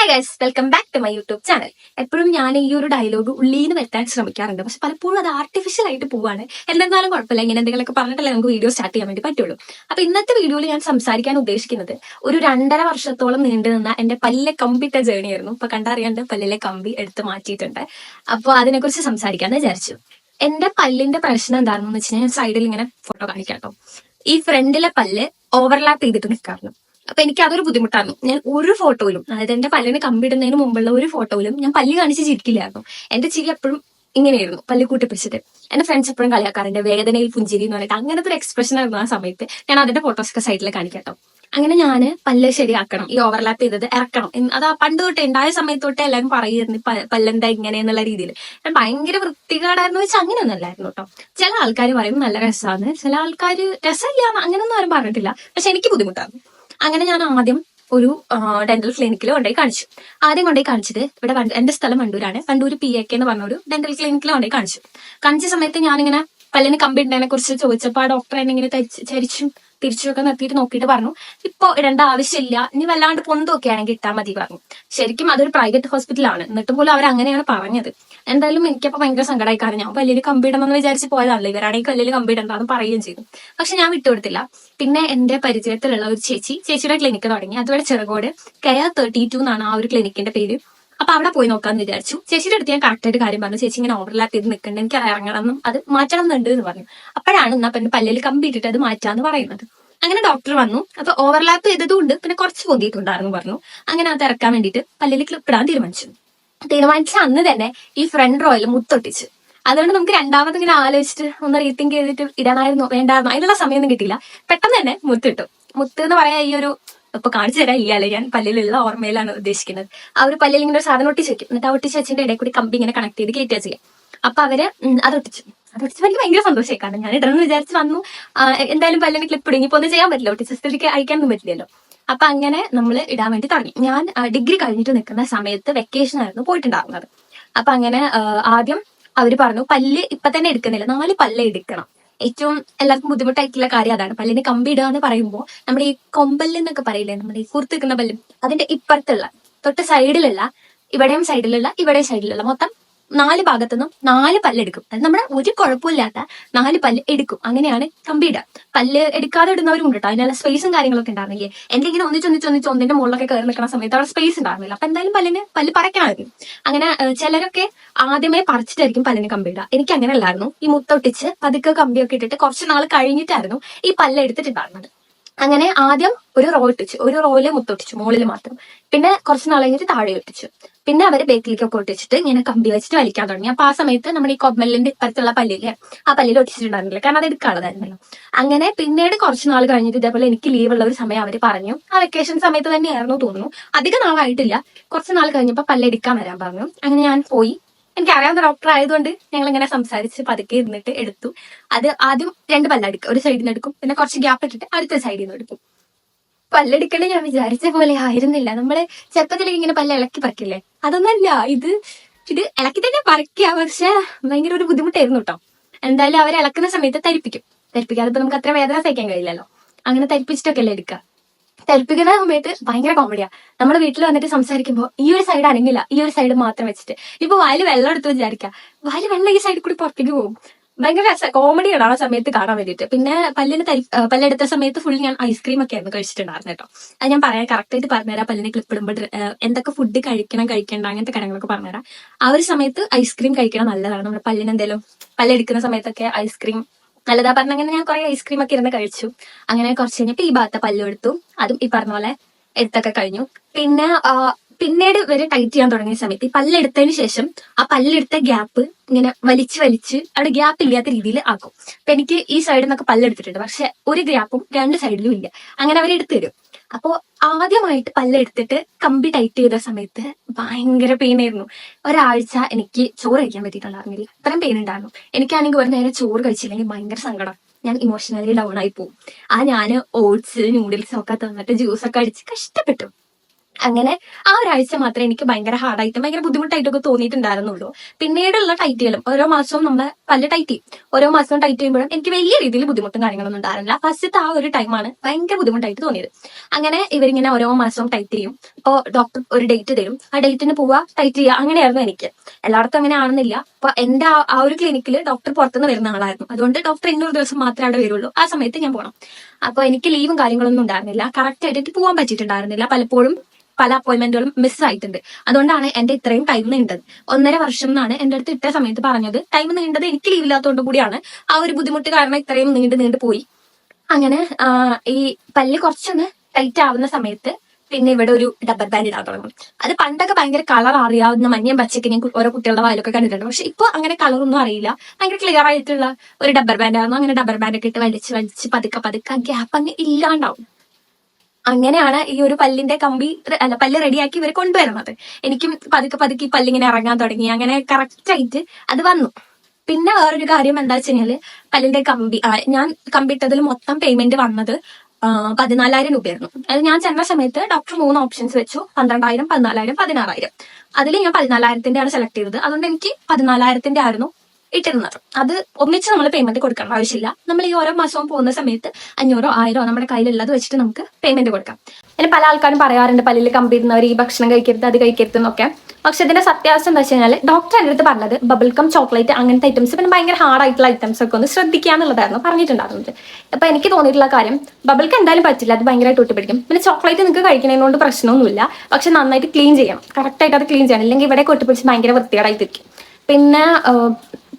Hi guys welcome back to my YouTube channel എപ്പോഴും ഞാൻ ഈ ഒരു ഡയലോഗ് ഉള്ളിന്ന് വരുത്താൻ ശ്രമിക്കാറുണ്ട്. പക്ഷെ പലപ്പോഴും അത് ആർട്ടിഫിഷ്യൽ ആയിട്ട് പോവാണ്. എന്നിരുന്നാലും കുഴപ്പമില്ല. ഇങ്ങനെ എന്തെങ്കിലുമൊക്കെ പറഞ്ഞിട്ടല്ലേ നമുക്ക് വീഡിയോ സ്റ്റാർട്ട് ചെയ്യാൻ വേണ്ടി പറ്റുള്ളൂ. അപ്പൊ ഇന്നത്തെ വീഡിയോയിൽ ഞാൻ സംസാരിക്കാൻ ഉദ്ദേശിക്കുന്നത് ഒരു രണ്ടര വർഷത്തോളം നീണ്ടു നിന്ന എന്റെ പല്ലിലെ കമ്പിട്ട ജേണി ആയിരുന്നു. ഇപ്പൊ കണ്ടറിയാണ്ട് പല്ലിലെ കമ്പി എടുത്ത് മാറ്റിയിട്ടുണ്ട്. അപ്പോൾ അതിനെക്കുറിച്ച് സംസാരിക്കാന്ന് വിചാരിച്ചു. എന്റെ പല്ലിന്റെ പ്രശ്നം എന്താണെന്ന് വെച്ച് കഴിഞ്ഞാൽ സൈഡിൽ ഇങ്ങനെ ഫോട്ടോ കാണിക്കാം ഈ ഫ്രണ്ടിലെ പല്ല് ഓവർലാപ്പ് ചെയ്തിട്ട് നിൽക്കാറുണ്ട്. അപ്പൊ എനിക്ക് അതൊരു ബുദ്ധിമുട്ടായിരുന്നു. ഞാൻ ഒരു ഫോട്ടോയിലും അതായത് എന്റെ പല്ലിന് കമ്പിടുന്നതിന് മുമ്പുള്ള ഒരു ഫോട്ടോയിലും ഞാൻ പല്ല് കാണിച്ച് ചിരിക്കില്ലായിരുന്നു. എന്റെ ചിരി എപ്പോഴും ഇങ്ങനെയായിരുന്നു പല്ല് കൂട്ടിപ്പിടിച്ചിട്ട് എന്റെ ഫ്രണ്ട്സ് എപ്പോഴും കളിയാക്കാറുണ്ട് വേദനയിൽ പുഞ്ചിരി എന്ന് പറഞ്ഞിട്ട്. അങ്ങനത്തെ ഒരു എക്സ്പ്രഷൻ ആയിരുന്നു ആ സമയത്ത്. ഞാൻ അതിന്റെ ഫോട്ടോസ് ഒക്കെ സൈഡിൽ കാണിക്കട്ടോ അങ്ങനെ ഞാൻ പല്ല് ശരിയാക്കണം ഈ ഓവർലാപ്പ് ചെയ്തത് ഇറക്കണം അത് ആ പണ്ട് തൊട്ടേ ഉണ്ടായ സമയത്ത് തൊട്ടേ എല്ലാവരും പറയുന്നു പല്ലെന്താ ഇങ്ങനെ എന്നുള്ള രീതിയിൽ ഞാൻ ഭയങ്കര വൃത്തികേടായിരുന്നു വെച്ചാൽ അങ്ങനെയൊന്നും അല്ലായിരുന്നു കേട്ടോ. ചില ആൾക്കാർ പറയും നല്ല രസമാണ് ചില ആൾക്കാർ രസമില്ല അങ്ങനെയൊന്നും ആരും പറഞ്ഞിട്ടില്ല. പക്ഷെ എനിക്ക് ബുദ്ധിമുട്ടായിരുന്നു. അങ്ങനെ ഞാൻ ആദ്യം ഒരു ഡെന്റൽ ക്ലിനിക്കിൽ കൊണ്ടുപോയി കാണിച്ചു. ആദ്യം കൊണ്ടുപോയി കാണിച്ചത് ഇവിടെ എന്റെ സ്ഥലം വണ്ടൂരാണ്. വണ്ടൂർ പി എ കെ എന്ന് പറഞ്ഞ ഒരു ഡെന്റൽ ക്ലിനിക്കിൽ കൊണ്ടുപോയി കാണിച്ചു. കാണിച്ച സമയത്ത് ഞാനിങ്ങനെ പല്ലിന് കമ്പി ഉണ്ടതിനെ കുറിച്ച് ചോദിച്ചപ്പോൾ ആ ഡോക്ടർ എന്നെ ഇങ്ങനെ ചരിച്ചും തിരിച്ചുമൊക്കെ നിർത്തിയിട്ട് നോക്കിയിട്ട് പറഞ്ഞു. ഇപ്പൊ ഇടേണ്ട ആവശ്യമില്ല. ഇനി വല്ലാണ്ട് പൊന്തൊക്കെ ആണെങ്കിൽ ഇട്ടാൽ മതി പറഞ്ഞു. ശരിക്കും അതൊരു പ്രൈവറ്റ് ഹോസ്പിറ്റലാണ് എന്നിട്ട് പോലും അവർ അങ്ങനെയാണ് പറഞ്ഞത്. എന്തായാലും എനിക്കപ്പോ ഭയങ്കര സങ്കടമായി കാരണം ഞാൻ പല്ലിൽ കമ്പിടണമെന്ന് വിചാരിച്ച് പോയതാണല്ലോ ഇവരാണെങ്കിൽ കല്ലിൽ കമ്പിടണ്ടെന്ന് പറയുകയും ചെയ്തു. പക്ഷെ ഞാൻ വിട്ടുകൊടുത്തില്ല പിന്നെ എന്റെ പരിചയത്തിലുള്ള ഒരു ചേച്ചി ചേച്ചിയുടെ ക്ലിനിക്ക് തുടങ്ങി. അതുപോലെ ചെറുകോട് കെയർ തേർട്ടി ടു എന്നാണ് ആ ഒരു ക്ലിനിക്കിന്റെ പേര്. അപ്പൊ അവിടെ പോയി നോക്കാന്ന് വിചാരിച്ചു. ചേച്ചിയുടെ അടുത്ത് ഞാൻ കറക്റ്റ് ആയിട്ട് കാര്യം പറഞ്ഞു. ചേച്ചി ഇങ്ങനെ ഓവർലാപ്പ് ചെയ്ത് നിൽക്കണ്ട എനിക്ക് ഇറങ്ങണം അത് മാറ്റണം എന്നുണ്ട് എന്ന് പറഞ്ഞു. അപ്പോഴാണ് എന്നാ പിന്നെ പല്ലിൽ കമ്പി ഇട്ടിട്ട് അത് മാറ്റാന്ന് പറയുന്നത്. അങ്ങനെ ഡോക്ടർ വന്നു. അപ്പൊ ഓവർലാപ്പ് ചെയ്തതുകൊണ്ട് പിന്നെ കുറച്ച് പൊതിയിട്ടുണ്ടായിരുന്നു പറഞ്ഞു. അങ്ങനെ അത് ഇറക്കാൻ വേണ്ടിയിട്ട് പല്ലിൽ ക്ലിപ്പ് ഇടാൻ തീരുമാനിച്ചു. തീരുമാനിച്ച അന്ന് തന്നെ ഈ ഫ്രണ്ട് റോയിൽ മുത്തൊട്ടിച്ചു. അതുകൊണ്ട് നമുക്ക് രണ്ടാമത് ഇങ്ങനെ ആലോചിച്ചിട്ട് ഒന്ന് റീത്തിങ്ക് ചെയ്തിട്ട് ഇടാനായിരുന്നു വേണ്ടായിരുന്നു. അതിനുള്ള സമയമൊന്നും കിട്ടിയില്ല. പെട്ടെന്ന് തന്നെ മുത്തിട്ടു മുത്ത് എന്ന് പറയാ ഈ ഒരു ഇപ്പൊ കാണിച്ചു തരാൻ ഇല്ല ഞാൻ പല്ലിലുള്ള ഓർമ്മയിലാണ് ഉദ്ദേശിക്കുന്നത്. ആ ഒരു പല്ലിൽ ഇങ്ങനെ ഒരു സാധനം ഒട്ടിച്ച് വെക്കും. എന്നിട്ട് ആ ഒട്ടിച്ച് വെച്ചിന്റെ ഇടയിൽ കൂടി കമ്പി ഇങ്ങനെ കണക്ട് ചെയ്ത് കയറ്റുക ചെയ്യാം. അപ്പൊ അവർ അത് ഒട്ടിച്ചു. അത് ഒട്ടിച്ച് എനിക്ക് ഭയങ്കര സന്തോഷമായി. കാരണം ഞാൻ ഇടണമെന്ന് വിചാരിച്ച് വന്നു. എന്തായാലും പല്ലിന് ക്ലിപ്പ് ഇടുങ്ങി ഒന്നും ചെയ്യാൻ പറ്റില്ല. ഒട്ടിച്ച സ്ഥിതിക്ക് അയക്കാനൊന്നും പറ്റില്ലല്ലോ. അപ്പൊ അങ്ങനെ നമ്മൾ ഇടാൻ വേണ്ടി തുടങ്ങി. ഞാൻ ഡിഗ്രി കഴിഞ്ഞിട്ട് നിൽക്കുന്ന സമയത്ത് വെക്കേഷൻ ആയിരുന്നു പോയിട്ടുണ്ടായിരുന്നത്. അപ്പൊ അങ്ങനെ ആദ്യം അവർ പറഞ്ഞു പല്ല് ഇപ്പൊ തന്നെ എടുക്കുന്നില്ല. നാല് പല്ല് എടുക്കണം. ഏറ്റവും എല്ലാവർക്കും ബുദ്ധിമുട്ടായിട്ടുള്ള കാര്യം അതാണ്. പല്ലിന് കമ്പി ഇടുക എന്ന് പറയുമ്പോൾ നമ്മുടെ ഈ കൊമ്പല്ല് എന്നൊക്കെ പറയില്ലേ നമ്മുടെ ഈ കുർത്തിക്കുന്ന പല്ലും അതിന്റെ ഇപ്പുറത്തുള്ള തൊട്ട് സൈഡിലുള്ള ഇവിടെയും സൈഡിലുള്ള ഇവിടെയും സൈഡിലുള്ള മൊത്തം നാല് ഭാഗത്തു നിന്നും നാല് പല്ലെടുക്കും അത് നമ്മുടെ ഒരു കുഴപ്പമില്ലാത്ത നാല് പല്ല് എടുക്കും. അങ്ങനെയാണ് കമ്പി ഇടുക. പല്ല് എടുക്കാതെ ഇടുന്നവരും ഉണ്ട് കേട്ടോ. അതിനുള്ള സ്പേസും കാര്യങ്ങളൊക്കെ ഉണ്ടായിരുന്നില്ലേ എന്റെ ഇങ്ങനെ ഒന്നിച്ച് ഒന്നിന്റെ മുകളിലൊക്കെ കയറി നിൽക്കുന്ന സമയത്ത് അവിടെ സ്പേസ് ഉണ്ടായിരുന്നില്ല. അപ്പൊ എന്തായാലും പല്ലിന് പല്ല് പറിക്കണമായിരുന്നു അങ്ങനെ ചിലരൊക്കെ ആദ്യമേ പറിച്ചിട്ടായിരിക്കും പല്ലിന് കമ്പി ഇടുക. എനിക്ക് അങ്ങനെ അല്ലായിരുന്നു ഈ മുത്തൊട്ടിച്ച് പതുക്കെ കമ്പിയൊക്കെ ഇട്ടിട്ട് കുറച്ച് നാൾ കഴിഞ്ഞിട്ടായിരുന്നു ഈ പല്ല് എടുത്തിട്ടുണ്ടായിരുന്നത്. അങ്ങനെ ആദ്യം ഒരു റോ ഇട്ടിച്ചു. ഒരു റോയിൽ മുത്തൊട്ടിച്ചു മുകളിൽ മാത്രം. പിന്നെ കുറച്ച് നാൾ കഴിഞ്ഞിട്ട് താഴെ ഇട്ടിച്ചു പിന്നെ അവർ ബേക്കിലേക്കൊക്കെ ഒട്ടിച്ചിട്ട് ഇങ്ങനെ കമ്പി വെച്ചിട്ട് വലിക്കാൻ തുടങ്ങി. അപ്പൊ ആ സമയത്ത് നമ്മുടെ ഈ കൊമ്മലിന്റെ ഇപ്പുറത്തുള്ള പല്ലില്ലേ ആ പല്ലിൽ ഒട്ടിച്ചിട്ടുണ്ടായിരുന്നില്ല. കാരണം അത് എടുക്കാനുള്ളതായിരുന്നല്ലോ. അങ്ങനെ പിന്നീട് കുറച്ച് നാൾ കഴിഞ്ഞിട്ട് ഇതേപോലെ എനിക്ക് ലീവ് ഉള്ള ഒരു സമയം അവർ പറഞ്ഞു. ആ വെക്കേഷൻ സമയത്ത് തന്നെയായിരുന്നു തോന്നുന്നു. അധികം നാളായിട്ടില്ല. കുറച്ച് നാൾ കഴിഞ്ഞപ്പോ പല്ലെടുക്കാൻ വരാൻ പറഞ്ഞു. അങ്ങനെ ഞാൻ പോയി. എനിക്ക് ഡോക്ടർ ആയതുകൊണ്ട് ഞങ്ങൾ ഇങ്ങനെ സംസാരിച്ച് പതുക്കെ ഇരുന്നിട്ട് എടുത്തു. അത് ആദ്യം രണ്ട് പല്ലെടുക്കും. ഒരു സൈഡിൽ നിന്ന് എടുക്കും. പിന്നെ കുറച്ച് ഗ്യാപ്പ് ഇട്ടിട്ട് അടുത്ത സൈഡിൽ നിന്ന് എടുക്കും. പല്ലെടുക്കണേ ഞാൻ വിചാരിച്ച പോലെ ആയിരുന്നില്ല. നമ്മൾ ചെറുപ്പത്തിലേക്ക് ഇങ്ങനെ പല്ല ഇളക്കി പറിക്കില്ലേ? അതൊന്നല്ല. ഇത് ഇത് ഇളക്കി തന്നെ പറിക്കുക പക്ഷെ ഭയങ്കര ഒരു ബുദ്ധിമുട്ടായിരുന്നു കേട്ടോ. എന്തായാലും അവർ ഇളക്കുന്ന സമയത്ത് തരിപ്പിക്കും. തരിപ്പിക്കാതെ ഇപ്പൊ നമുക്ക് അത്ര വേദന സഹിക്കാൻ കഴിയില്ലല്ലോ. അങ്ങനെ തരിപ്പിച്ചിട്ടൊക്കെ അല്ലേ എടുക്കുക തരിപ്പിക്കുന്ന സമയത്ത് ഭയങ്കര കോമഡിയാ നമ്മൾ വീട്ടിൽ വന്നിട്ട് സംസാരിക്കുമ്പോൾ ഈ ഒരു സൈഡ് അനങ്ങില്ല. ഈ ഒരു സൈഡ് മാത്രം വെച്ചിട്ട്. ഇപ്പൊ വാൽ വെള്ളം എടുത്ത് വിചാരിക്കാം. വാൽ വെള്ളം ഈ സൈഡിൽ കൂടി പുറത്തേക്ക് പോകും. ഭയങ്കര കോമഡിയാണ് ആ സമയത്ത് കാണാൻ വേണ്ടിയിട്ട്. പിന്നെ പല്ലിന് തരി പല്ലെടുത്ത സമയത്ത് ഫുൾ ഞാൻ ഐസ്ക്രീം ഒക്കെ ആയിരുന്നു കഴിച്ചിട്ടുണ്ടായിരുന്നു കേട്ടോ അത് ഞാൻ പറയാം കറക്റ്റ് ആയിട്ട് പറഞ്ഞുതരാം. പല്ലിനെ ക്ലിപ്പ് ഇടുമ്പോൾ എന്തൊക്കെ ഫുഡ് കഴിക്കണം കഴിക്കേണ്ട അങ്ങനത്തെ കാര്യങ്ങളൊക്കെ പറഞ്ഞുതരാം. ആ ഒരു സമയത്ത് ഐസ്ക്രീം കഴിക്കണം നല്ലതാണ്. നമ്മുടെ പല്ലിന് എന്തെങ്കിലും പല്ലെടുക്കുന്ന സമയത്തൊക്കെ ഐസ്ക്രീം നല്ലതാ പറഞ്ഞ അങ്ങനെ ഞാൻ കുറെ ഐസ്ക്രീം ഒക്കെ ഇരുന്ന് കഴിച്ചു. അങ്ങനെ കുറച്ച് കഴിഞ്ഞപ്പോ ഈ ഭാഗത്തെ പല്ലെടുത്തു അതും ഈ പറഞ്ഞ പോലെ എടുത്തൊക്കെ കഴിഞ്ഞു. പിന്നെ പിന്നീട് ഇവർ ടൈറ്റ് ചെയ്യാൻ തുടങ്ങിയ സമയത്ത് ഈ പല്ലെടുത്തതിന് ശേഷം ആ പല്ലെടുത്ത ഗ്യാപ്പ് ഇങ്ങനെ വലിച്ച് വലിച്ച് അവിടെ ഗ്യാപ്പ് ഇല്ലാത്ത രീതിയിൽ ആക്കും. അപ്പൊ എനിക്ക് ഈ സൈഡിൽ നിന്നൊക്കെ പല്ലെടുത്തിട്ടുണ്ട് പക്ഷെ ഒരു ഗ്യാപ്പും രണ്ട് സൈഡിലും ഇല്ല. അങ്ങനെ അവർ എടുത്തു തരും. അപ്പോ ആദ്യമായിട്ട് പല്ലെടുത്തിട്ട് കമ്പി ടൈറ്റ് ചെയ്ത സമയത്ത് ഭയങ്കര പെയിൻ ആയിരുന്നു. ഒരാഴ്ച എനിക്ക് ചോറ് കഴിക്കാൻ പറ്റിയിട്ടുണ്ടായിരുന്നില്ല അത്രയും പെയിൻ ഉണ്ടായിരുന്നു. എനിക്കാണെങ്കിൽ ഒരു നേരം ചോറ് കഴിച്ചില്ലെങ്കിൽ ഭയങ്കര സങ്കടം. ഞാൻ ഇമോഷണലി ഡൗൺ ആയി പോകും ആ ഞാൻ ഓട്സ് നൂഡിൽസ് ഒക്കെ തന്നിട്ട് ജ്യൂസ് ഒക്കെ അടിച്ച് കഷ്ടപ്പെട്ടു. അങ്ങനെ ആ ഒരാഴ്ച മാത്രമേ എനിക്ക് ഭയങ്കര ഹാർഡായിട്ടും ഭയങ്കര ബുദ്ധിമുട്ടായിട്ടൊക്കെ തോന്നിയിട്ടുണ്ടായിരുന്നുള്ളൂ. പിന്നീടുള്ള ടൈറ്റുകളും ഓരോ മാസവും നമ്മൾ പല ടൈറ്റ് ചെയ്യും. ഓരോ മാസവും ടൈറ്റ് ചെയ്യുമ്പോഴും എനിക്ക് വലിയ രീതിയിൽ ബുദ്ധിമുട്ടും കാര്യങ്ങളൊന്നും ഉണ്ടായിരുന്നില്ല. ഫസ്റ്റത്തെ ആ ഒരു ടൈമാണ് ഭയങ്കര ബുദ്ധിമുട്ടായിട്ട് തോന്നിയത്. അങ്ങനെ ഇവരിങ്ങനെ ഓരോ മാസവും ടൈറ്റ് ചെയ്യും. അപ്പോൾ ഡോക്ടർ ഒരു ഡേറ്റ് തരും. ആ ഡേറ്റിന് പോവുക ടൈറ്റ് ചെയ്യുക അങ്ങനെയായിരുന്നു എനിക്ക്. എല്ലായിടത്തും അങ്ങനെ ആണെന്നില്ല. അപ്പൊ എന്റെ ആ- ഒരു ക്ലിനിക്കിൽ ഡോക്ടർ പുറത്തുനിന്ന് വരുന്ന ആളായിരുന്നു. അതുകൊണ്ട് ഡോക്ടർ ഇന്നൊരു ദിവസം മാത്രമേ അവിടെ വരുള്ളൂ. ആ സമയത്ത് ഞാൻ പോകണം അപ്പൊ എനിക്ക് ലീവും കാര്യങ്ങളൊന്നും ഉണ്ടായിരുന്നില്ല. കറക്റ്റ് ആയിട്ട് പോകാൻ പറ്റിയിട്ടുണ്ടായിരുന്നില്ല. പലപ്പോഴും പല അപ്പോയിന്റ്മെന്റുകളും മിസ് ആയിട്ടുണ്ട്. അതുകൊണ്ടാണ് എന്റെ ഇത്രയും ടൈം നീണ്ടത്. ഒന്നര വർഷം എന്നാണ് എന്റെ അടുത്ത് ഇട്ട സമയത്ത് പറഞ്ഞത്. ടൈം നീണ്ടത് എനിക്ക് ലീവ് ഇല്ലാത്തതുകൊണ്ട് കൂടിയാണ് ആ ഒരു ബുദ്ധിമുട്ട് കാരണം ഇത്രയും നീണ്ടു നീണ്ടു പോയി. അങ്ങനെ ആ, ഈ പല്ല് കുറച്ചൊന്ന് ടൈറ്റ് ആവുന്ന സമയത്ത് പിന്നെ ഇവിടെ ഒരു ഡബ്ബർ ബാൻഡ് ഇടാൻ തുടങ്ങും. അത് പണ്ടൊക്കെ ഭയങ്കര കളർ അറിയാവുന്ന മഞ്ഞയും പച്ചയ്ക്ക് ഞാൻ ഓരോ കുട്ടികളുടെ വായിലൊക്കെ കണ്ടിട്ടുണ്ട്. പക്ഷെ ഇപ്പൊ അങ്ങനെ കളറൊന്നും അറിയില്ല. ഭയങ്കര ക്ലിയർ ആയിട്ടുള്ള ഒരു ഡബ്ബർ ബാൻഡ് ആയിരുന്നു. അങ്ങനെ ഡബ്ബർ ബാൻഡ് ഒക്കെ ഇട്ട് വലിച്ച് വലിച്ച് പതുക്കെ പതുക്കെ ഗ്യാപ്പ് അങ്ങ് ഇല്ലാണ്ടാവും. അങ്ങനെയാണ് ഈ ഒരു പല്ലിന്റെ കമ്പി അല്ല പല്ല് റെഡിയാക്കി ഇവർ കൊണ്ടുവരുന്നത്. എനിക്കും പതുക്കെ പതുക്കെ ഈ പല്ലിങ്ങനെ ഇറങ്ങാൻ തുടങ്ങി. അങ്ങനെ കറക്റ്റ് ആയിട്ട് അത് വന്നു. പിന്നെ വേറൊരു കാര്യം എന്താ വെച്ച് കഴിഞ്ഞാൽ പല്ലിന്റെ കമ്പി ഞാൻ കമ്പിട്ടതിൽ മൊത്തം പേയ്മെന്റ് വന്നത് പതിനാലായിരം രൂപയായിരുന്നു. അത് ഞാൻ ചെന്ന സമയത്ത് ഡോക്ടർ മൂന്ന് ഓപ്ഷൻസ് വെച്ചു. പന്ത്രണ്ടായിരം പതിനാലായിരം പതിനാറായിരം. അതിൽ ഞാൻ പതിനാലായിരത്തിന്റെ ആണ് സെലക്ട് ചെയ്തത്. അതുകൊണ്ട് എനിക്ക് പതിനാലായിരത്തിന്റെ ആയിരുന്നു ഇട്ടിരുന്നത്. അത് ഒന്നിച്ച് നമ്മൾ പേയ്മെന്റ് കൊടുക്കണം ആവശ്യമില്ല. നമ്മൾ ഈ ഓരോ മാസവും പോകുന്ന സമയത്ത് അഞ്ഞൂറോ ആയിരോ നമ്മുടെ കയ്യിലുള്ളത് വെച്ചിട്ട് നമുക്ക് പേയ്മെന്റ് കൊടുക്കാം. അതിന് പല ആൾക്കാരും പറയാറുണ്ട് പല്ലിൽ കമ്പിയിരുന്നവർ ഈ ഭക്ഷണം കഴിക്കരുത് അത് കഴിക്കരുത് എന്നൊക്കെ. പക്ഷെ ഇതിന്റെ സത്യാവസ്ഥ എന്താ വെച്ച് കഴിഞ്ഞാൽ ഡോക്ടർ എന്റെ അടുത്ത് പറഞ്ഞത് ബബിൾ കം ചോക്ലേറ്റ് അങ്ങനത്തെ ഐറ്റംസ് പിന്നെ ഭയങ്കര ഹാർഡ് ആയിട്ടുള്ള ഐറ്റംസ് ഒക്കെ ഒന്ന് ശ്രദ്ധിക്കുക എന്നുള്ളതായിരുന്നു പറഞ്ഞിട്ടുണ്ടായിരുന്നത്. അപ്പൊ എനിക്ക് തോന്നിയിട്ടുള്ള കാര്യം ബബിൾക്ക് എന്തായാലും പറ്റില്ല അത് ഭയങ്കരമായിട്ട് ഒട്ടിപ്പിടിക്കും പിന്നെ ചോക്ലേറ്റ് നിങ്ങൾക്ക് കഴിക്കുന്നതുകൊണ്ട് പ്രശ്നമൊന്നുമില്ല. പക്ഷെ നന്നായിട്ട് ക്ലീൻ ചെയ്യണം. കറക്റ്റ് ആയിട്ട് അത് ക്ലീൻ ചെയ്യണം. അല്ലെങ്കിൽ ഇവിടെ ഒട്ടിപ്പിടിച്ച് ഭയങ്കര വൃത്തികേടായിട്ടിരിക്കും പിന്നെ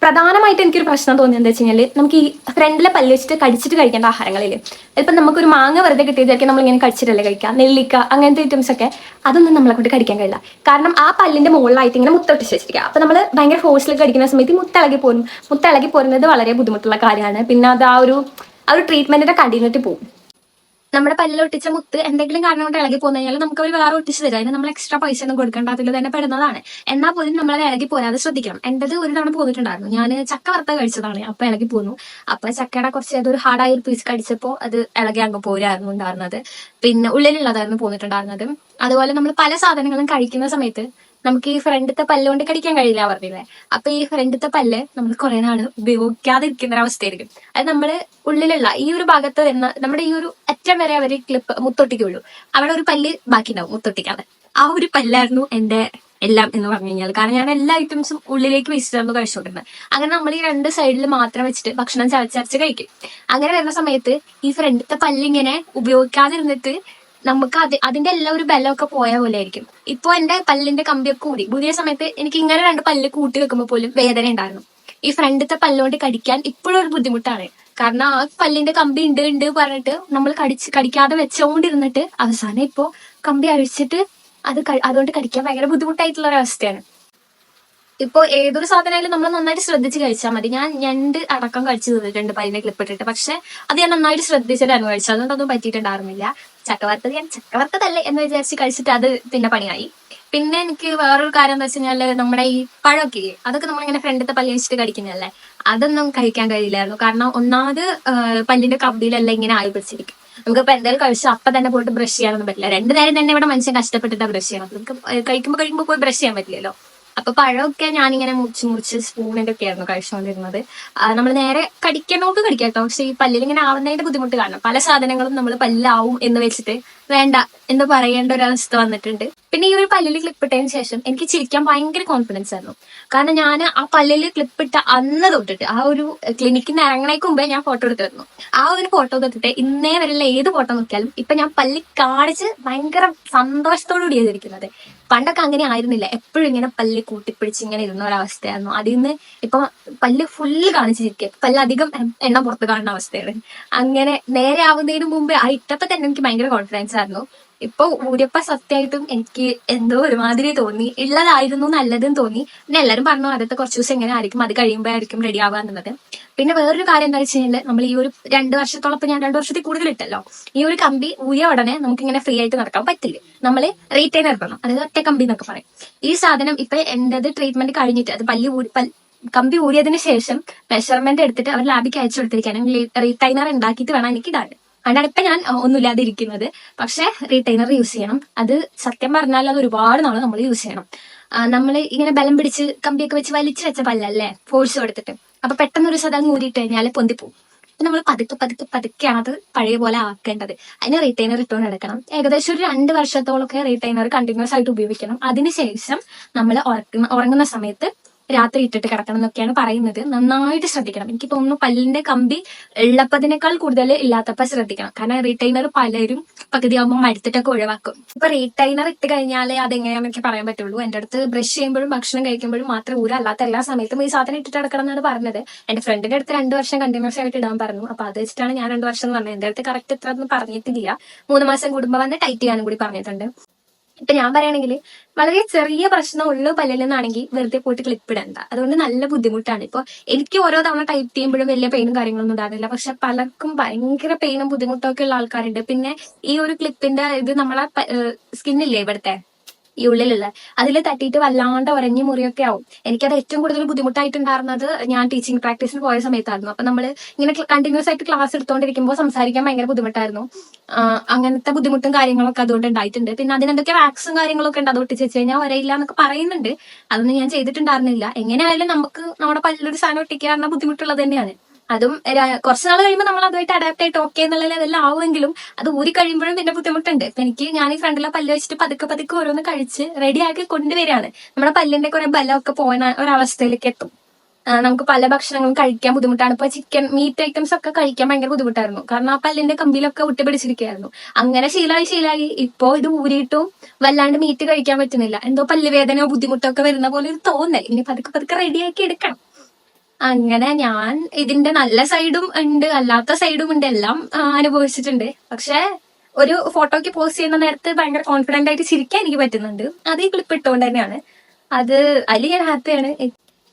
പ്രധാനമായിട്ട് എനിക്കൊരു പ്രശ്നം തോന്നിയത് എന്താ വെച്ച് കഴിഞ്ഞാൽ നമുക്ക് ഈ ഫ്രണ്ടിലെ പല്ല് വെച്ചിട്ട് കടിച്ചിട്ട് കഴിക്കേണ്ട ആഹാരങ്ങളിൽ ഇപ്പം നമുക്കൊരു മാങ്ങ വെറുതെ കിട്ടിയതായിരിക്കും നമ്മൾ ഇങ്ങനെ കടിച്ചിട്ടല്ലേ കഴിക്കുക നെല്ലിക്ക അങ്ങനത്തെ ഐറ്റംസ് ഒക്കെ അതൊന്നും നമ്മളെ കൊണ്ട് കടിക്കാൻ കഴിയില്ല. കാരണം ആ പല്ലിന്റെ മുകളിലായിട്ട് ഇങ്ങനെ മുത്തൊട്ടിച്ച് വെച്ചിരിക്കുക. അപ്പം നമ്മൾ ഭയങ്കര ഫോഴ്സിൽ കടിക്കുന്ന സമയത്ത് മുത്തിളകി പോരും. മുത്തിളകി പോരുന്നത് വളരെ ബുദ്ധിമുട്ടുള്ള കാര്യമാണ്. പിന്നെ അത് ആ ഒരു ആ ഒരു ട്രീറ്റ്മെന്റിന്റെ കണ്ടിന്യൂറ്റി പോകും. നമ്മുടെ പല്ലിൽ ഒട്ടിച്ച മുത്ത് എന്തെങ്കിലും കാരണം കൊണ്ട് ഇളകി പോന്നു കഴിഞ്ഞാൽ നമുക്ക് അവർ വേറെ ഒട്ടിച്ച് തരും. അതിന് നമ്മൾ എക്സ്ട്രാ പൈസ ഒന്നും കൊടുക്കേണ്ട. അതിൽ തന്നെ പെടുന്നതാണ്. എന്നാൽ പോലും നമ്മൾ ഇളകി പോരാതെ ശ്രദ്ധിക്കണം. എന്റേത് ഒരു തവണ പോന്നിട്ടുണ്ടായിരുന്നു. ഞാൻ ചക്ക വറുത്ത കഴിച്ചതാണ്. അപ്പൊ ഇളകി പോന്നു. അപ്പൊ ചക്കയുടെ കുറച്ച് ഏതൊരു ഹാർഡായ ഒരു പീസ് കടിച്ചപ്പോൾ അത് ഇളകി അങ്ങ് പോരായിരുന്നു ഉണ്ടായിരുന്നത്. പിന്നെ ഉള്ളിലുള്ളതായിരുന്നു പോന്നിട്ടുണ്ടായിരുന്നത്. അതുപോലെ നമ്മൾ പല സാധനങ്ങളും കഴിക്കുന്ന സമയത്ത് നമുക്ക് ഈ ഫ്രണ്ടത്തെ പല്ലുകൊണ്ട് കടിക്കാൻ കഴിയില്ല പറഞ്ഞില്ലേ? അപ്പൊ ഈ ഫ്രണ്ടത്തെ പല്ല് നമ്മൾ കുറെ നാൾ ഉപയോഗിക്കാതിരിക്കുന്ന ഒരു അവസ്ഥയായിരിക്കും. അത് നമ്മൾ ഉള്ളിലുള്ള ഈ ഒരു ഭാഗത്ത് വരുന്ന നമ്മുടെ ഈ ഒരു അറ്റം വരെ അവർ ക്ലിപ്പ് മുത്തൊട്ടിക്കുള്ളൂ. അവിടെ ഒരു പല്ല് ബാക്കി ഉണ്ടാവും മുത്തൊട്ടിക്കാതെ. ആ ഒരു പല്ലായിരുന്നു എന്റെ എല്ലാം എന്ന് പറഞ്ഞു കഴിഞ്ഞാൽ. കാരണം ഞാൻ എല്ലാ ഐറ്റംസും ഉള്ളിലേക്ക് വെച്ചിട്ടാണ് കഴിച്ചുകൊണ്ടിരുന്നത് അങ്ങനെ നമ്മൾ ഈ രണ്ട് സൈഡിൽ മാത്രം വെച്ചിട്ട് ഭക്ഷണം ചവച്ചരച്ച് കഴിക്കും. അങ്ങനെ വരുന്ന സമയത്ത് ഈ ഫ്രണ്ടത്തെ പല്ലിങ്ങനെ ഉപയോഗിക്കാതിരുന്നിട്ട് നമുക്ക് അത് അതിന്റെ എല്ലാ ഒരു ബലമൊക്കെ പോയ പോലെ ആയിരിക്കും. ഇപ്പൊ എന്റെ പല്ലിന്റെ കമ്പിയൊക്കെ കൂടി. പുതിയ സമയത്ത് എനിക്ക് ഇങ്ങനെ രണ്ട് പല്ല് കൂട്ടി വെക്കുമ്പോൾ പോലും വേദന ഉണ്ടായിരുന്നു. ഈ ഫ്രണ്ടത്തെ പല്ലുകൊണ്ട് കടിക്കാൻ ഇപ്പോഴും ഒരു ബുദ്ധിമുട്ടാണ്. കാരണം ആ പല്ലിന്റെ കമ്പി ഉണ്ട് ഉണ്ട് പറഞ്ഞിട്ട് നമ്മൾ കടിച്ച് കടിക്കാതെ വെച്ചോണ്ടിരുന്നിട്ട് അവസാനം ഇപ്പോ കമ്പി അഴിച്ചിട്ട് അത് അതുകൊണ്ട് കടിക്കാൻ ഭയങ്കര ബുദ്ധിമുട്ടായിട്ടുള്ള ഒരു അവസ്ഥയാണ്. ഇപ്പൊ ഏതൊരു സാധനമായാലും നമ്മൾ നന്നായിട്ട് ശ്രദ്ധിച്ച് കഴിച്ചാൽ മതി. ഞാൻ രണ്ട് അടക്കം കഴിച്ചു തീർന്നിട്ടുണ്ട് പല്ലിനെ ക്ലിപ്പ് പക്ഷെ അത് ഞാൻ നന്നായിട്ട് ശ്രദ്ധിച്ചിട്ടായിരുന്നു കഴിച്ചത്. അതുകൊണ്ടൊന്നും പറ്റിയിട്ടുണ്ടായിരുന്നില്ല. ചക്കവറുത്തത് ഞാൻ ചക്കവറുത്തതല്ലേ എന്ന് വിചാരിച്ച് കഴിച്ചിട്ട് അത് പിന്നെ പണിയായി. പിന്നെ എനിക്ക് വേറൊരു കാര്യം എന്ന് വെച്ച് നമ്മുടെ ഈ പഴമൊക്കെ അതൊക്കെ നമ്മളിങ്ങനെ ഫ്രണ്ടത്തെ പല്ല് വെച്ചിട്ട് കടിക്കുന്നതല്ലേ അതൊന്നും കഴിക്കാൻ കഴിയില്ലായിരുന്നു. കാരണം ഒന്നാമത് പല്ലിന്റെ കമ്പിയിലെല്ലാം ഇങ്ങനെ ആയി പിടിച്ചിരിക്കും. നമുക്കിപ്പോ എന്തെങ്കിലും കഴിച്ചു അപ്പൊ തന്നെ പോയിട്ട് ബ്രഷ് ചെയ്യാനൊന്നും പറ്റില്ല. രണ്ടു നേരം തന്നെ ഇവിടെ മനുഷ്യൻ കഷ്ടപ്പെട്ടിട്ട് ബ്രഷ് ചെയ്യണം നമുക്ക് കഴിക്കുമ്പോൾ കഴിക്കുമ്പോൾ പോയി ബ്രഷ് ചെയ്യാൻ പറ്റില്ലല്ലോ. അപ്പൊ പഴമൊക്കെ ഞാനിങ്ങനെ മുറിച്ച് മുറിച്ച് സ്പൂണിന്റെ ഒക്കെ ആയിരുന്നു കഴിച്ചുകൊണ്ടിരുന്നത് നമ്മൾ നേരെ കടിക്കണോക്ക് കടിക്കാം കേട്ടോ. പക്ഷെ ഈ പല്ലിൽ ഇങ്ങനെ ആവുന്നതിന്റെ ബുദ്ധിമുട്ട് കാണണം പല സാധനങ്ങളും നമ്മൾ പല്ലാവും എന്ന് വെച്ചിട്ട് വേണ്ട എന്ന് പറയേണ്ട ഒരു അവസ്ഥ വന്നിട്ടുണ്ട്. പിന്നെ ഈ ഒരു പല്ലിൽ ക്ലിപ്പ് ഇട്ടതിന് ശേഷം എനിക്ക് ചിരിക്കാൻ ഭയങ്കര കോൺഫിഡൻസ് ആയിരുന്നു. കാരണം ഞാൻ ആ പല്ലിൽ ക്ലിപ്പ് ഇട്ട അന്ന് തൊട്ടിട്ട് ആ ഒരു ക്ലിനിക്കിൽ നിന്ന് ഇറങ്ങണേക്ക് മുമ്പേ ഞാൻ ഫോട്ടോ എടുത്തിരുന്നു. ആ ഒരു ഫോട്ടോ തൊട്ടിട്ട് ഇന്നേ വരെയുള്ള ഏത് ഫോട്ടോ നോക്കിയാലും ഇപ്പൊ ഞാൻ പല്ലി കാണിച്ച് ഭയങ്കര സന്തോഷത്തോടു കൂടി ചെയ്തിരിക്കുന്നത് പണ്ടൊക്കെ അങ്ങനെ ആയിരുന്നില്ല. എപ്പോഴും ഇങ്ങനെ പല്ല് കൂട്ടിപ്പിടിച്ച് ഇങ്ങനെ ഇരുന്ന ഒരവസ്ഥയായിരുന്നു. അതിൽ നിന്ന് ഇപ്പൊ പല്ല് ഫുള്ള് കാണിച്ചിരിക്കുക പല്ല് അധികം എണ്ണം പുറത്ത് കാണുന്ന അവസ്ഥയാണ്. അങ്ങനെ നേരെ ആവുന്നതിന് മുമ്പ് ആ ഇട്ടപ്പോ തന്നെ എനിക്ക് ഭയങ്കര കോൺഫിഡൻസ് ആയിരുന്നു ഇപ്പൊ ഊരിയപ്പ സത്യമായിട്ടും എനിക്ക് എന്തോ ഒരുമാതിരി തോന്നി. ഉള്ളതായിരുന്നു നല്ലതെന്ന് തോന്നി. പിന്നെ എല്ലാരും പറഞ്ഞു ആദ്യത്തെ കുറച്ച് ദിവസം എങ്ങനെ ആയിരിക്കും. അത് കഴിയുമ്പോഴായിരിക്കും റെഡി ആവാന്നുള്ളത് പിന്നെ വേറൊരു കാര്യം എന്താ വെച്ച് കഴിഞ്ഞാൽ നമ്മൾ ഈ ഒരു രണ്ട് വർഷത്തോളം ഇപ്പൊ ഞാൻ രണ്ട് വർഷത്തിൽ കൂടുതൽ ഇട്ടല്ലോ. ഈ ഒരു കമ്പി ഊരിയ ഉടനെ നമുക്ക് ഇങ്ങനെ ഫ്രീ ആയിട്ട് നടക്കാൻ പറ്റില്ല. നമ്മൾ റീറ്റെയിൻ ഇടണം അതായത് ഒറ്റ കമ്പി എന്നൊക്കെ പറയും. ഈ സാധനം ഇപ്പൊ എന്റേത് ട്രീറ്റ്മെന്റ് കഴിഞ്ഞിട്ട് അത് പല്ലി ഊരി കമ്പി ഊരിയതിനു ശേഷം മെഷർമെന്റ് എടുത്തിട്ട് അവർ ലാബിക്ക് അയച്ചു കൊടുത്തിരിക്കാനും റീറ്റൈനർ ഉണ്ടാക്കിയിട്ട് വേണം എനിക്ക് ഇടാൻ. അതുകൊണ്ടാണ് ഇപ്പൊ ഞാൻ ഒന്നുമില്ലാതിരിക്കുന്നത്. പക്ഷെ റീറ്റൈനർ യൂസ് ചെയ്യണം. അത് സത്യം പറഞ്ഞാൽ അത് ഒരുപാട് നാൾ നമ്മൾ യൂസ് ചെയ്യണം. നമ്മൾ ഇങ്ങനെ ബലം പിടിച്ച് കമ്പിയൊക്കെ വെച്ച് വലിച്ചു വെച്ച പല്ലല്ലേ ഫോഴ്സ് കൊടുത്തിട്ട്. അപ്പൊ പെട്ടെന്ന് ഒരു സദാ ഊരിയിട്ട് കഴിഞ്ഞാൽ പൊന്തിപ്പോവും. അപ്പൊ നമ്മൾ പതുക്കെ പതുക്കെ പതുക്കെയാണ് അത് പഴയ പോലെ ആക്കേണ്ടത്. അതിന് റീറ്റൈനർ ഇട്ടുകൊണ്ട് എടുക്കണം. ഏകദേശം ഒരു രണ്ട് വർഷത്തോളൊക്കെ റീറ്റൈനർ കണ്ടിന്യൂസ് ആയിട്ട് ഉപയോഗിക്കണം. അതിനുശേഷം നമ്മൾ ഉറക്കുന്ന ഉറങ്ങുന്ന സമയത്ത് രാത്രി ഇട്ടിട്ട് കിടക്കണം എന്നൊക്കെയാണ് പറയുന്നത്. നന്നായിട്ട് ശ്രദ്ധിക്കണം. എനിക്ക് തോന്നുന്നു പല്ലിന്റെ കമ്പി ഉള്ളപ്പതിനേക്കാൾ കൂടുതൽ ഇല്ലാത്തപ്പോ ശ്രദ്ധിക്കണം. കാരണം റീറ്റൈനർ പലരും പകുതിയാകുമ്പോൾ മടുത്തിട്ടൊക്കെ ഒഴിവാക്കും. ഇപ്പൊ റീറ്റൈനർ ഇട്ട് കഴിഞ്ഞാലേ അതെങ്ങനെയാണെന്നൊക്കെ പറയാൻ പറ്റുള്ളൂ. എന്റെ അടുത്ത് ബ്രഷ് ചെയ്യുമ്പോഴും ഭക്ഷണം കഴിക്കുമ്പോഴും മാത്രം ഊര അല്ലാത്ത എല്ലാ സമയത്തും ഈ സാധനം ഇട്ടിട്ട് കിടക്കണം എന്നാണ് പറഞ്ഞത്. എന്റെ ഫ്രണ്ടിന്റെ അടുത്ത് രണ്ട് വർഷം കണ്ടിന്യൂസ് ആയിട്ട് ഇടാൻ പറഞ്ഞു. അപ്പൊ അത് വെച്ചിട്ടാണ് ഞാൻ രണ്ട് വർഷം എന്ന് പറഞ്ഞത്. എന്റെ അടുത്ത് കറക്റ്റ് ഇത്ര ഒന്നും പറഞ്ഞിട്ടില്ല. മൂന്ന് മാസം കൂടുമ്പോൾ വന്ന് ടൈറ്റ് ചെയ്യാനും കൂടി പറഞ്ഞിട്ടുണ്ട്. ഇപ്പൊ ഞാൻ പറയുകയാണെങ്കിൽ വളരെ ചെറിയ പ്രശ്നം ഉള്ളു പല്ലിൽ നിന്നാണെങ്കിൽ വെറുതെ പോയിട്ട് ക്ലിപ്പ് ഇടണ്ട. അതുകൊണ്ട് നല്ല ബുദ്ധിമുട്ടാണ്. ഇപ്പൊ എനിക്ക് ഓരോ തവണ ടൈപ്പ് ചെയ്യുമ്പോഴും വലിയ പെയിനും കാര്യങ്ങളൊന്നും ഉണ്ടാകുന്നില്ല. പക്ഷെ പലർക്കും ഭയങ്കര പെയിനും ബുദ്ധിമുട്ടൊക്കെ ഉള്ള ആൾക്കാരുണ്ട്. പിന്നെ ഈ ഒരു ക്ലിപ്പിന്റെ ഇത് നമ്മളെ സ്കിന്നില്ലേ ഇവിടുത്തെ? ഈ ഉള്ളിലുള്ള. അതിൽ തട്ടിയിട്ട് വല്ലാണ്ട് ഉറങ്ങി മുറിയൊക്കെ ആവും. എനിക്കത് ഏറ്റവും കൂടുതൽ ബുദ്ധിമുട്ടായിട്ടുണ്ടായിരുന്നത് ഞാൻ ടീച്ചിങ് പ്രാക്ടീസിന് പോയ സമയത്തായിരുന്നു. അപ്പൊ നമ്മൾ ഇങ്ങനെ കണ്ടിന്യൂസ് ആയിട്ട് ക്ലാസ് എടുത്തുകൊണ്ടിരിക്കുമ്പോൾ സംസാരിക്കാൻ ഭയങ്കര ബുദ്ധിമുട്ടായിരുന്നു. അങ്ങനത്തെ ബുദ്ധിമുട്ടും കാര്യങ്ങളൊക്കെ അതുകൊണ്ട് ഉണ്ടായിട്ടുണ്ട്. പിന്നെ അതിനെന്തൊക്കെ വാക്സും കാര്യങ്ങളൊക്കെ ഉണ്ട്? അത് ഒട്ടിച്ച് വെച്ച് കഴിഞ്ഞാൽ വരയില്ല എന്നൊക്കെ പറയുന്നുണ്ട്. അതൊന്നും ഞാൻ ചെയ്തിട്ടുണ്ടായിരുന്നില്ല. എങ്ങനെയായാലും നമുക്ക് നമ്മുടെ പല്ലൊരു സാധനം ഒട്ടിക്കാറുള്ള ബുദ്ധിമുട്ടുള്ളത് തന്നെയാണ്. അതും കുറച്ച് നാൾ കഴിയുമ്പോൾ നമ്മൾ അതുമായിട്ട് അഡാപ്റ്റ് ആയിട്ട് ഓക്കെ എന്നുള്ള ലെവലിൽ ആവുമെങ്കിലും അത് ഊരി കഴിയുമ്പോഴും പിന്നെ ബുദ്ധിമുട്ടുണ്ട്. എനിക്ക് ഞാൻ ഈ ഫ്രണ്ടിലെ പല്ല് വെച്ചിട്ട് പതുക്കെ പതുക്കെ ഓരോന്ന് കഴിച്ച് റെഡിയാക്കി കൊണ്ടുവരികയാണ്. നമ്മുടെ പല്ലിന്റെ കുറെ ബലമൊക്കെ പോകുന്ന ഒരവസ്ഥയിലേക്ക് എത്തും. നമുക്ക് പല ഭക്ഷണങ്ങളും കഴിക്കാൻ ബുദ്ധിമുട്ടാണ്. ഇപ്പൊ ചിക്കൻ മീറ്റ് ഐറ്റംസ് ഒക്കെ കഴിക്കാൻ ഭയങ്കര ബുദ്ധിമുട്ടായിരുന്നു. കാരണം ആ പല്ലിന്റെ കമ്പിയിലൊക്കെ ഒട്ടിപ്പിടിച്ചിരിക്കുകയായിരുന്നു അങ്ങനെ ശീലായി ശീലായി ഇപ്പോ ഇത് ഊരിയിട്ടും വല്ലാണ്ട് മീറ്റ് കഴിക്കാൻ പറ്റുന്നില്ല. എന്തോ പല്ലുവേദനയോ ബുദ്ധിമുട്ടോ ഒക്കെ വരുന്ന പോലെ ഒരു തോന്നൽ ഇനി പതുക്കെ പതുക്കെ റെഡിയാക്കി എടുക്കണം. അങ്ങനെ ഞാൻ ഇതിന്റെ നല്ല സൈഡും ഉണ്ട് അല്ലാത്ത സൈഡും ഉണ്ട് എല്ലാം അനുഭവിച്ചിട്ടുണ്ട്. പക്ഷെ ഒരു ഫോട്ടോയ്ക്ക് പോസ്റ്റ് ചെയ്യുന്ന നേരത്ത് ഭയങ്കര കോൺഫിഡന്റ് ആയിട്ട് ചിരിക്കാൻ എനിക്ക് പറ്റുന്നുണ്ട്. അത് ഈ ക്ലിപ്പ് ഇട്ടുകൊണ്ട് തന്നെയാണ്. അത് ഞാൻ ഹാപ്പിയാണ്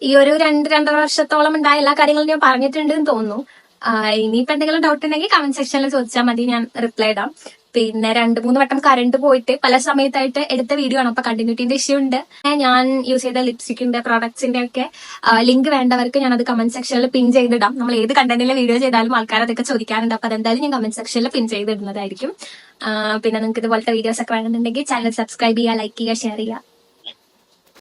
ഈ ഒരു രണ്ട് രണ്ടര വർഷത്തോളം ഉണ്ടായ എല്ലാ കാര്യങ്ങളും ഞാൻ പറഞ്ഞിട്ടുണ്ട് എന്ന് തോന്നുന്നു. ഇനിയിപ്പോ എന്തെങ്കിലും ഡൗട്ട് ഉണ്ടെങ്കിൽ കമന്റ് സെക്ഷനിൽ ചോദിച്ചാൽ മതി ഞാൻ റിപ്ലൈ ഇടാം. പിന്നെ രണ്ട് മൂന്ന് വട്ടം കറണ്ട് പോയിട്ട് പല സമയത്തായിട്ട് എടുത്ത വീഡിയോ ആണ് അപ്പൊ കണ്ടിന്യൂറ്റിന്റെ ഇഷ്യൂ ഉണ്ട്. ഞാൻ യൂസ് ചെയ്ത ലിപ്സ്റ്റിക്കിന്റെ പ്രോഡക്ട്സിന്റെ ഒക്കെ ലിങ്ക് വേണ്ടവർക്ക് ഞാൻ അത് കമന്റ് സെക്ഷനിൽ പിൻ ചെയ്തിടാം. നമ്മൾ ഏത് കണ്ടന്റിലെ വീഡിയോ ചെയ്താലും ആൾക്കാർ അതൊക്കെ ചോദിക്കാറുണ്ട് അപ്പൊ അതെന്തായാലും ഞാൻ കമന്റ് സെക്ഷനിൽ പിൻ ചെയ്തിടുന്നതായിരിക്കും. പിന്നെ നിങ്ങൾക്ക് ഇതുപോലത്തെ വീഡിയോസ് ഒക്കെ വേണമെന്നുണ്ടെങ്കിൽ ചാനൽ സബ്സ്ക്രൈബ് ചെയ്യുക ലൈക്ക് ചെയ്യുക ഷെയർ ചെയ്യുക.